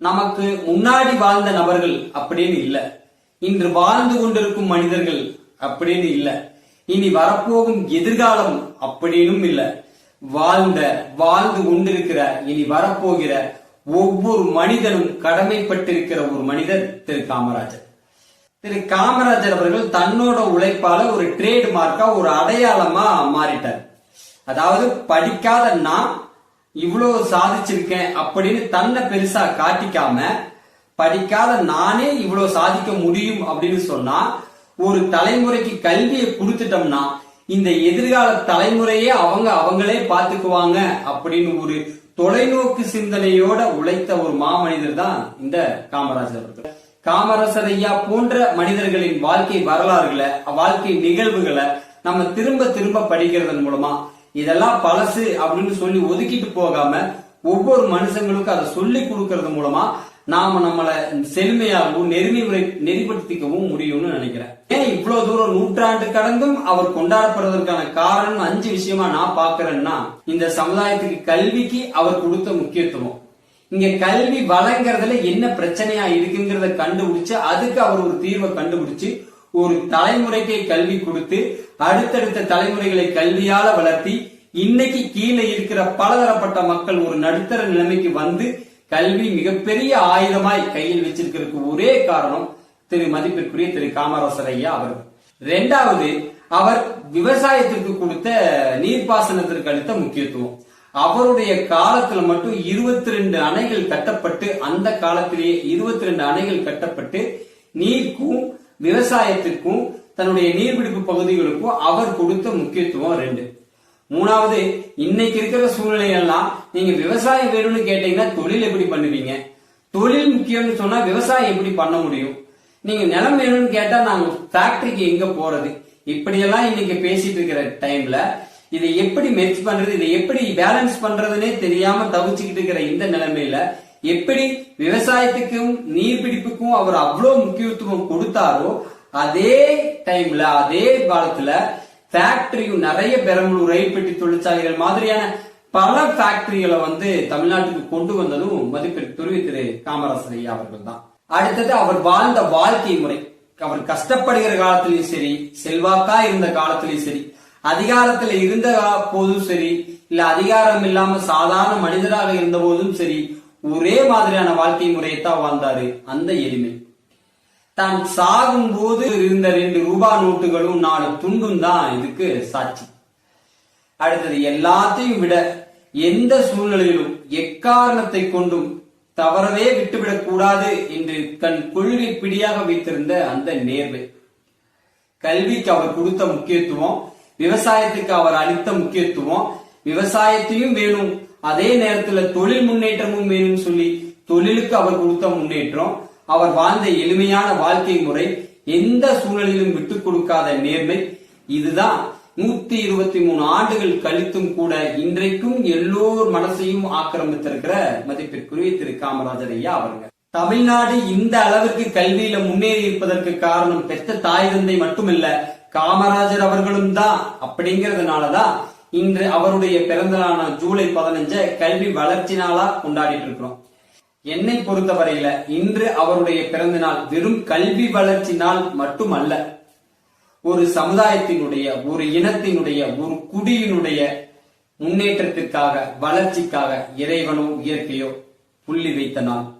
நமக்கு முன்னாடி வாழ்ந்த நபர்கள் அப்படின்னு இல்ல. இன்று வாழ்ந்து கொண்டிருக்கும் மனிதர்கள் அப்படின்னு இல்ல. இனி வரப்போகும் எதிர்காலம் அப்படின்னும் இல்ல. வாழ்ந்த வாழ்ந்து கொண்டிருக்கிற இனி வரப்போகிற ஒவ்வொரு மனிதனும் கடமைப்பட்டிருக்கிற ஒரு மனிதர் திரு காமராஜர். திரு காமராஜர் அவர்கள் தன்னோட உழைப்பால ஒரு ட்ரேட் மார்க்கா ஒரு அடையாளமா மாறிட்டார். அதாவது படிக்காத நான் இவ்வளவு சாதிச்சிருக்கேன் அப்படின்னு தன்னை பெருசா காட்டிக்காம படிக்காத நானே இவ்வளவு சாதிக்க முடியும் அப்படின்னு சொன்னா ஒரு தலைமுறைக்கு கல்வியை கொடுத்துட்டோம்னா இந்த எதிர்கால தலைமுறையே அவங்க அவங்களே பாத்துக்குவாங்க அப்படின்னு ஒரு தொலைநோக்கு சிந்தனையோட உழைத்த ஒரு மாமனிதர் தான் இந்த காமராஜர் அவர்கள். காமராசர் ஐயா போன்ற மனிதர்களின் வாழ்க்கை வரலாறுகளை வாழ்க்கை நிகழ்வுகளை நம்ம திரும்ப திரும்ப படிக்கிறதன் மூலமா இதெல்லாம் பழசு அப்படின்னு சொல்லி ஒதுக்கிட்டு போகாம ஒவ்வொரு மனுஷங்களுக்கும் அதை சொல்லி கொடுக்கறது மூலமா நாம நம்மளை செழுமையாகவும் நெருங்கி நெறிப்படுத்திக்கவும் முடியும்னு நினைக்கிறேன். ஏன் இவ்வளவு தூரம் நூற்றாண்டு கடந்தும் அவர் கொண்டாடப்படுவதற்கான காரணம் அஞ்சு விஷயமா நான் பாக்குறேன்னா இந்த சமுதாயத்துக்கு கல்விக்கு அவர் கொடுத்த முக்கியத்துவம். இங்க கல்வி வழங்குறதுல என்ன பிரச்சனையா இருக்குங்கிறத கண்டுபிடிச்சு அதுக்கு அவர் ஒரு தீர்வை கண்டுபிடிச்சு ஒரு தலைமுறைக்கு கல்வி கொடுத்து அடுத்தடுத்த தலைமுறைகளை கல்வியால வளர்த்தி இன்னைக்கு கீழே இருக்கிற பலதரப்பட்ட மக்கள் ஒரு நடுத்தர நிலைமைக்கு வந்து கல்வி மிகப்பெரிய ஆயுதமாய் கையில் வச்சிருக்கிறதுக்கு ஒரே காரணம் திரு மதிப்பிற்குரிய திரு காமராசர் ஐயா அவர். ரெண்டாவது அவர் விவசாயத்திற்கு கொடுத்த நீர்ப்பாசனத்திற்கு அளித்த முக்கியத்துவம். அவருடைய காலத்துல மட்டும் இருபத்தி ரெண்டு அணைகள் கட்டப்பட்டு அந்த காலத்திலேயே இருபத்தி ரெண்டு அணைகள் கட்டப்பட்டு நீருக்கும் விவசாயத்திற்கும் தன்னுடைய நீர்பிடிப்பு பகுதிகளுக்கும் அவர் கொடுத்த முக்கியத்துவம் ரெண்டு. மூணாவது இன்னைக்கு இருக்கிற சூழ்நிலையெல்லாம் நீங்க விவசாயம் வேணும்னு கேட்டீங்கன்னா தொழில் எப்படி பண்ணுவீங்க? தொழில் முக்கியம்னு சொன்னா விவசாயம் எப்படி பண்ண முடியும்? நீங்க நிலம் வேணும்னு கேட்டா நாங்க ஃபேக்டரிக்கு எங்க போறது? இப்படியெல்லாம் இன்னைக்கு பேசிட்டு இருக்கிற டைம்ல இதை எப்படி மெர்ச் பண்றது? இதை எப்படி பேலன்ஸ் பண்றதுன்னே தெரியாம தவிச்சுக்கிட்டு இருக்கிற இந்த நிலைமையில எப்படி விவசாயத்துக்கும் நீர்பிடிப்புக்கும் அவர் அவ்வளவு முக்கியத்துவம் கொடுத்தாரோ அதே டைம்ல அதே காலத்துல ஃபேக்டரியும் நிறைய பெரம்பலூர் ரயில்பெட்டி தொழிற்சாலைகள் மாதிரியான பல ஃபேக்டரிகளை வந்து தமிழ்நாட்டுக்கு கொண்டு வந்ததும் மதிப்பிற்குரிய திரு காமராசர் ஐயா அவர்கள் தான். அடுத்தது அவர் வாழ்ந்த வாழ்க்கை முறை. அவர் கஷ்டப்படுகிற காலத்திலயும் சரி செல்வாக்கா இருந்த காலத்திலயும் சரி அதிகாரத்துல இருந்த போதும் சரி இல்ல அதிகாரம் இல்லாம சாதாரண மனிதராக இருந்த போதும் சரி ஒரே மாதிரியான வாழ்க்கை முறையை தான் வாழ்ந்தாரு அந்த எளிமை. தான் சாகும் போது இருந்த ரெண்டு ரூபாய் நோட்டுகளும் நாலு துண்டும் தான் இதுக்கு சாட்சி. அடுத்தது எல்லாத்தையும் விட எந்த சூழ்நிலையிலும் எக்காரணத்தை கொண்டும் தவறவே விட்டுவிடக் கூடாது என்று தன் கொள்கை பிடியாக வைத்திருந்த அந்த நேர்மை. கல்விக்கு அவர் கொடுத்த முக்கியத்துவம் விவசாயத்துக்கு அவர் அளித்த முக்கியத்துவம் விவசாயத்தையும் வேணும் அதே நேரத்துல தொழில் முன்னேற்றமும் வேணும்னு சொல்லி தொழிலுக்கு அவர் கொடுத்த முன்னேற்றம் அவர் வாழ்ந்த எளிமையான வாழ்க்கை முறை எந்த சூழலிலும் விட்டுக் கொடுக்காத நேர்மை இதுதான் நூத்தி இருபத்தி மூணு ஆண்டுகள் கழித்தும் கூட இன்றைக்கும் எல்லோர் மனசையும் ஆக்கிரமித்திருக்கிற மதிப்பிற்குரிய திரு காமராஜர் ஐயா அவர்கள். தமிழ்நாடு இந்த அளவிற்கு கல்வியில முன்னேறி இருப்பதற்கு காரணம் பெற்ற தாய் தந்தை மட்டுமல்ல காமராஜர் அவர்களும் தான். அப்படிங்கறதுனாலதான் இன்று அவருடைய பிறந்த நாளான ஜூலை பதினஞ்ச கல்வி வளர்ச்சி நாளா கொண்டாடிட்டு இருக்கிறோம். என்னை பொறுத்தவரையில இன்று அவருடைய பிறந்த நாள் வெறும் கல்வி வளர்ச்சி நாள் மட்டுமல்ல. ஒரு சமுதாயத்தினுடைய ஒரு இனத்தினுடைய ஒரு குடியினுடைய முன்னேற்றத்திற்காக வளர்ச்சிக்காக இறைவனோ இயற்கையோ புள்ளி வைத்த நாள்.